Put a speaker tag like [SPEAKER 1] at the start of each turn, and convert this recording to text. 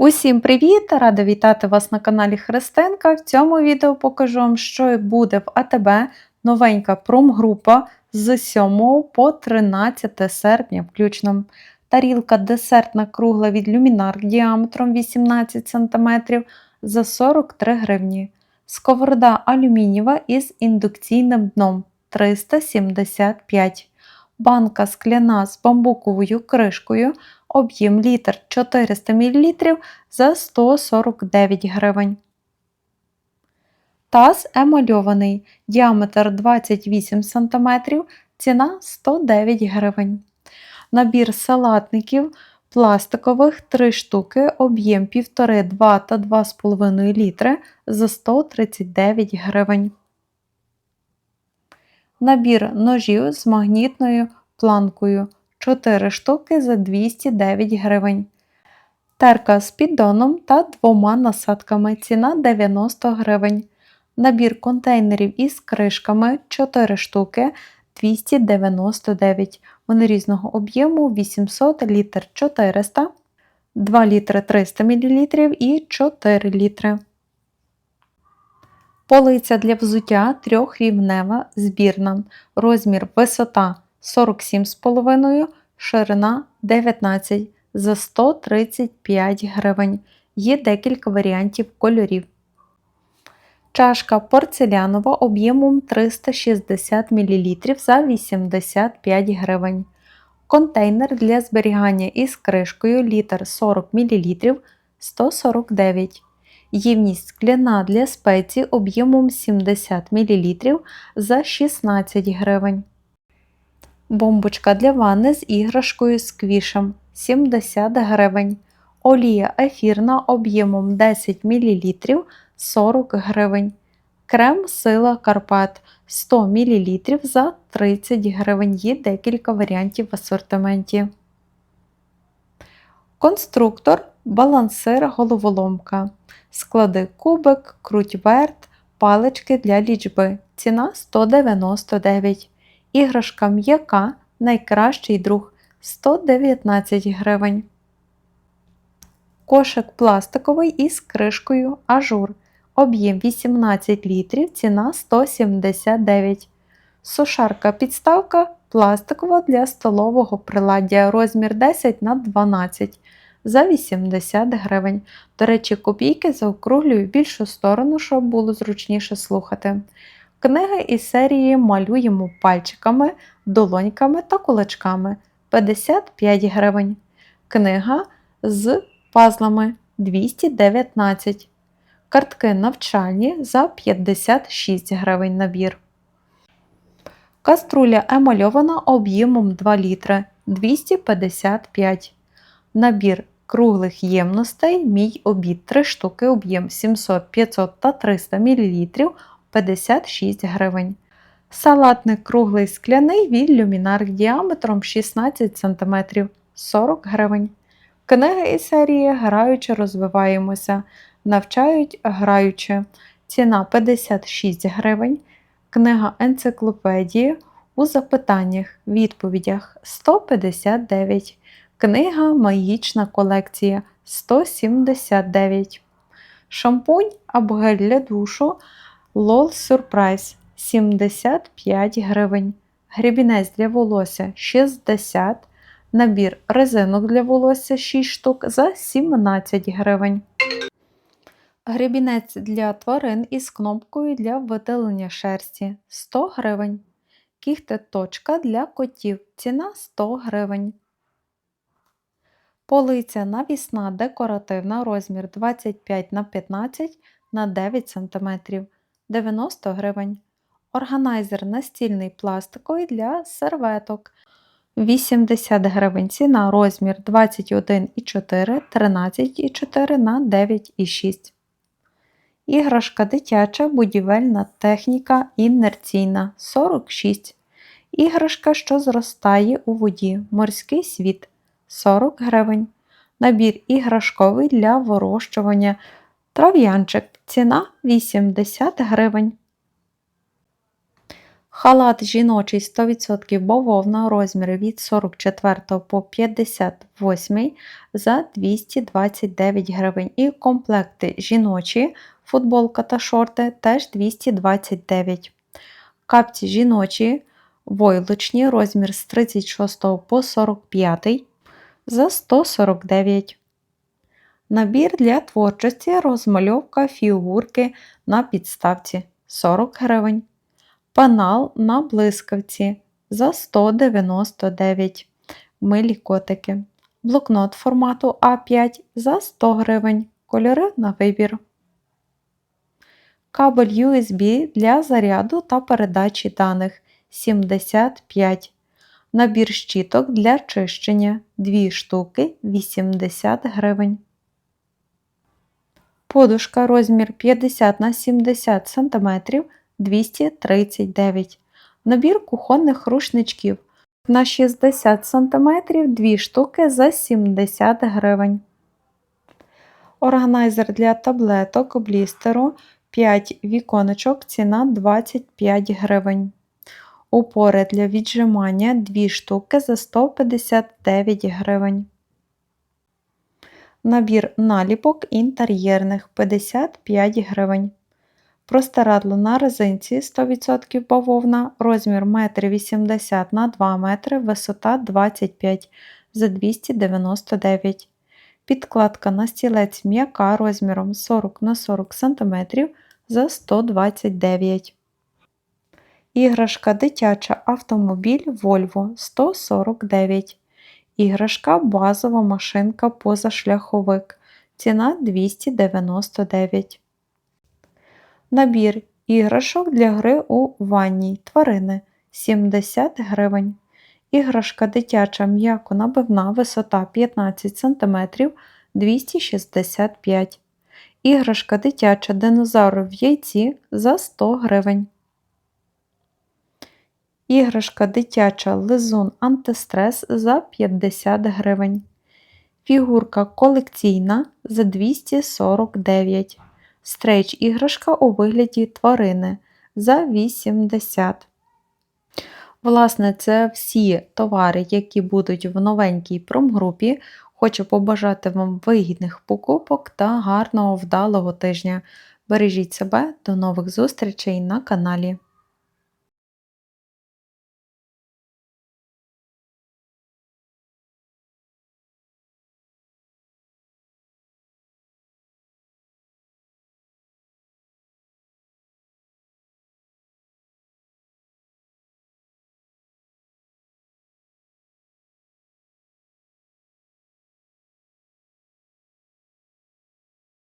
[SPEAKER 1] Усім привіт! Рада вітати вас на каналі Христенка. В цьому відео покажу вам, що буде в АТБ новенька промгрупа з 7 по 13 серпня включно. Тарілка десертна кругла від люмінар діаметром 18 см за 43 гривні. Сковорода алюмінієва із індукційним дном 375 Банка скляна з бамбуковою кришкою об'єм літр 400 мл за 149 гривень. Таз емальований, діаметр 28 см, ціна 109 гривень. Набір салатників пластикових 3 штуки, об'єм 1,5, 2 та 2,5 літри за 139 гривень. Набір ножів з магнітною планкою 4 штуки за 209 гривень. Терка з піддоном та двома насадками. Ціна 90 гривень. Набір контейнерів із кришками 4 штуки 299 Вони різного об'єму 800 літр 400, 2 літри 300 мл і 4 літри. Полиця для взуття трьохрівнева збірна. Розмір висота 47,5, ширина 19 за 135 гривень. Є декілька варіантів кольорів. Чашка порцелянова об'ємом 360 мл за 85 гривень. Контейнер для зберігання із кришкою літр 40 мл 149 Ємність скляна для спецій об'ємом 70 мл за 16 гривень. Бомбочка для ванни з іграшкою сквішем 70 гривень. Олія ефірна об'ємом 10 мл 40 гривень. Крем Сила Карпат 100 мл за 30 гривень. Є декілька варіантів в асортименті. Конструктор балансир головоломка. Склади кубик, круть верт, палички для лічби. Ціна 199 Іграшка м'яка найкращий друг 119 гривень. Кошик пластиковий із кришкою ажур. Об'єм 18 літрів, ціна 179 Сушарка підставка пластикова для столового приладдя розмір 10 на 12 за 80 гривень. До речі, копійки заокруглюю в більшу сторону, щоб було зручніше слухати. Книги із серії малюємо пальчиками, долоньками та кулачками 55 гривень. Книга з пазлами 219 Картки навчальні за 56 гривень набір. Каструля емальована об'ємом 2 літри 255 Набір круглих ємностей мій обід 3 штуки об'єм 700, 500 та 300 мл 56 гривень. Салатник круглий скляний від люмінар діаметром 16 см 40 гривень. Книги із серії Граючи розвиваємося. Навчають граючи. Ціна 56 гривень. Книга енциклопедії у запитаннях, відповідях 159 Книга Магічна колекція 179 Шампунь або гель для душу LOL Surprise 75 гривень. Грібінець для волосся 60 Набір резинок для волосся 6 штук за 17 гривень. Гребінець для тварин із кнопкою для видалення шерсті 100 гривень. Кіхтеточка для котів. Ціна 100 гривень. Полиця навісна декоративна розмір 25 на 15 на 9 см 90 гривень. Органайзер настільний пластиковий для серветок 80 гривень. Ціна розмір 21,4, 13,4 на 9,6. Іграшка дитяча будівельна техніка інерційна 46. Іграшка, що зростає у воді. Морський світ 40 гривень. Набір іграшковий для вирощування. Трав'янчик. Ціна 80 гривень. Халат жіночий 100% бавовна розміри від 44 по 58 за 229 гривень. І комплекти жіночі, футболка та шорти теж 229. Капці жіночі, войлочні, розмір з 36 по 45 за 149. Набір для творчості розмальовка фігурки на підставці 40 гривень. Панал на блискавці за 199 милі котики. Блокнот формату А5 за 100 гривень. Кольори на вибір. Кабель USB для заряду та передачі даних 75. Набір щіток для чищення 2 штуки 80 гривень. Подушка розмір 50 на 70 см 239 Набір кухонних рушничків на 60 см 2 штуки за 70 гривень. Органайзер для таблеток блістеру 5 віконечок, ціна 25 гривень. Упори для віджимання 2 штуки за 159 гривень. Набір наліпок інтер'єрних 55 гривень. Простирадло на резинці 100% бавовна, розмір 1,80 м на 2 метри, висота 25 за 299 Підкладка на стілець м'яка розміром 40 на 40 см за 129 Іграшка дитяча автомобіль Volvo 149 Іграшка базова машинка позашляховик. Ціна 299 Набір іграшок для гри у ванній тварини 70 гривень. Іграшка дитяча м'яко набивна висота 15 см 265 Іграшка дитяча динозавр в яйці за 100 гривень. Іграшка дитяча лизун антистрес за 50 гривень. Фігурка колекційна за 249 Стрейч іграшка у вигляді тварини за 80. Власне, це всі товари, які будуть в новенькій промгрупі. Хочу побажати вам вигідних покупок та гарного вдалого тижня. Бережіть себе, до нових зустрічей на каналі.